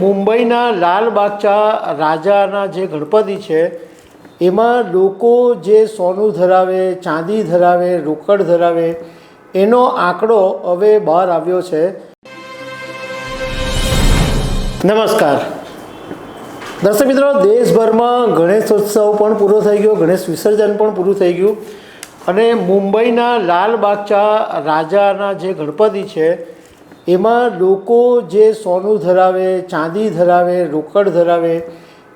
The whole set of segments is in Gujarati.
મુંબઈના લાલબાગચા રાજાના જે ગણપતિ છે, એમાં લોકો જે સોનું ધરાવે, ચાંદી ધરાવે, રોકડ ધરાવે, એનો આંકડો હવે બહાર આવ્યો છે. નમસ્કાર. દર્શક મિત્રો, દેશભરમાં ગણેશોત્સવ પણ પૂરો થઈ ગયો, ગણેશ વિસર્જન પણ પૂરું થઈ ગયું. અને મુંબઈના લાલબાગચા રાજાના જે ગણપતિ છે એમાં લોકો જે સોનું ધરાવે, ચાંદી ધરાવે, રોકડ ધરાવે,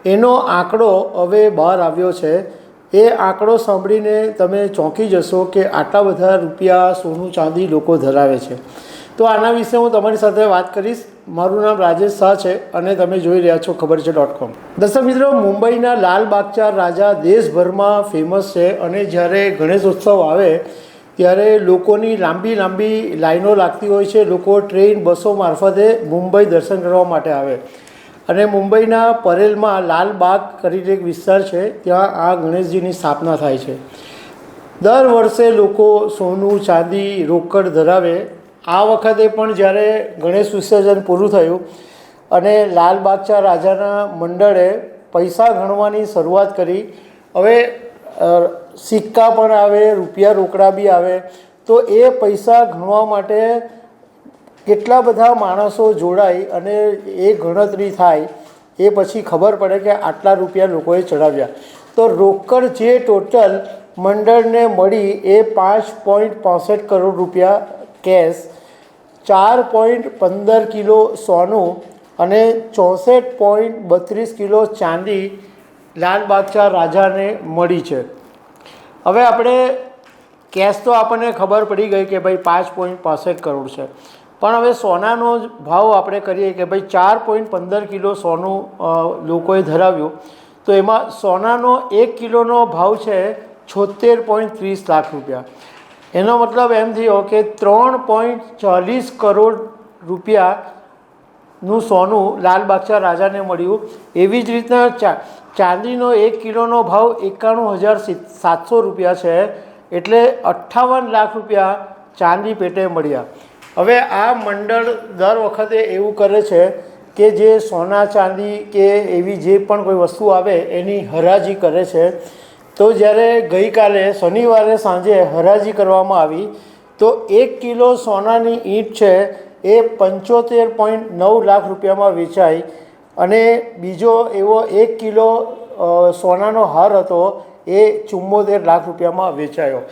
એનો આંકડો હવે બહાર આવ્યો છે. એ આંકડો સાંભળીને તમે ચોંકી જશો કે આટલા બધા રૂપિયા સોનું, ચાંદી લોકો ધરાવે છે. તો આના વિશે હું તમારી સાથે વાત કરીશ. મારું નામ રાજેશ શાહ છે અને તમે જોઈ રહ્યા છો ખબર છે ડોટ કોમ. દર્શક મિત્રો, મુંબઈના લાલ બાગચાર રાજા દેશભરમાં ફેમસ છે અને જ્યારે ગણેશ ઉત્સવ આવે ત્યારે લોકોની લાંબી લાંબી લાઈનો લાગતી હોય છે. લોકો ટ્રેન, બસો મારફતે મુંબઈ દર્શન કરવા માટે આવે. અને મુંબઈના પરેલમાં લાલબાગ કરીને એક વિસ્તાર છે. ત્યાં આ ગણેશજીની સ્થાપના થાય છે. દર વર્ષે લોકો સોનું, ચાંદી, રોકડ ધરાવે. આ વખતે પણ જ્યારે ગણેશ વિસર્જન પૂરું થયું અને લાલબાગચા રાજાના મંડળે પૈસા ગણવાની શરૂઆત કરી. હવે સિક્કા પણ આવે, રૂપિયા રોકડા બી આવે, તો એ પૈસા ગણવા માટે કેટલા બધા માણસો જોડાય અને એ ગણતરી થાય, એ પછી ખબર પડે કે આટલા રૂપિયા લોકોએ ચડાવ્યા તો રોકડ જે ટોટલ મંડળને મળી એ પાંચ પોઈન્ટ પાસઠ કરોડ રૂપિયા કેશ, ચાર પોઈન્ટ પંદર કિલો સોનું અને ચોસઠ પોઈન્ટ બત્રીસ કિલો ચાંદી લાલબાગચા રાજાને મળી છે. હવે આપણે કેશ તો આપણને ખબર પડી ગઈ કે ભાઈ પાંચ પોઈન્ટ પાસઠ કરોડ છે. પણ હવે સોનાનો જ ભાવ આપણે કરીએ કે ભાઈ ચાર પોઈન્ટ પંદર કિલો સોનું લોકોએ ધરાવ્યું. તો એમાં સોનાનો એક કિલોનો ભાવ છે છોતેર પોઈન્ટ ત્રીસ લાખ રૂપિયા. એનો મતલબ એમ થયો કે ત્રણ પોઈન્ટ ચાલીસ કરોડ રૂપિયાનું સોનું લાલબાગચા રાજાને મળ્યું. એવી જ રીતના ચા ચાંદીનો એક કિલોનો ભાવ એકાણું હજાર સાતસો રૂપિયા છે એટલે અઠ્ઠાવન લાખ રૂપિયા ચાંદી પેટે મળ્યા. હવે આ મંડળ દર વખતે એવું કરે છે કે જે સોના ચાંદી કે એવી જે પણ કોઈ વસ્તુ આવે એની હરાજી કરે છે. તો જ્યારે ગઈકાલે શનિવારે સાંજે હરાજી કરવામાં આવી, તો એક કિલો સોનાની ઈંટ છે એ પંચોતેર પોઈન્ટ નવ લાખ રૂપિયામાં વેચાઈ. અને બીજો એવો એક કિલો સોનાનો હાર હતો, એ ચુમ્મોતેર લાખ રૂપિયામાં વેચાયો.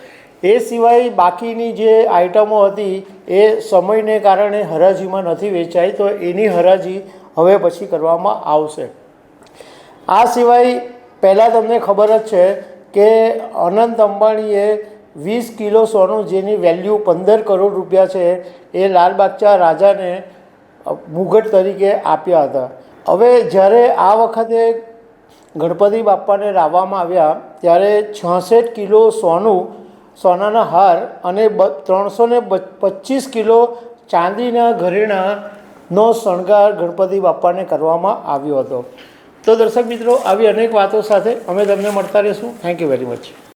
એ સિવાય બાકીની જે આઇટમો હતી, એ સમયને કારણે હરાજીમાં નથી વેચાઈ, તો એની હરાજી હવે પછી કરવામાં આવશે. આ સિવાય પહેલાં તમને ખબર જ છે કે અનંત અંબાણીએ વીસ કિલો સોનું, જેની વેલ્યુ પંદર કરોડ રૂપિયા છે, એ લાલબાગચા રાજાને મુગટ તરીકે આપ્યા હતા. હવે જ્યારે આ વખતે ગણપતિ બાપ્પાને લાવવામાં આવ્યા, ત્યારે છાસઠ કિલો સોનું, સોનાના હાર અને બ, ત્રણસો ને પચીસ કિલો ચાંદીના ઘરેણાનો શણગાર ગણપતિ બાપ્પાને કરવામાં આવ્યો હતો. તો દર્શક મિત્રો, આવી અનેક વાતો સાથે અમે તમને મળતા રહીશું. Thank you very much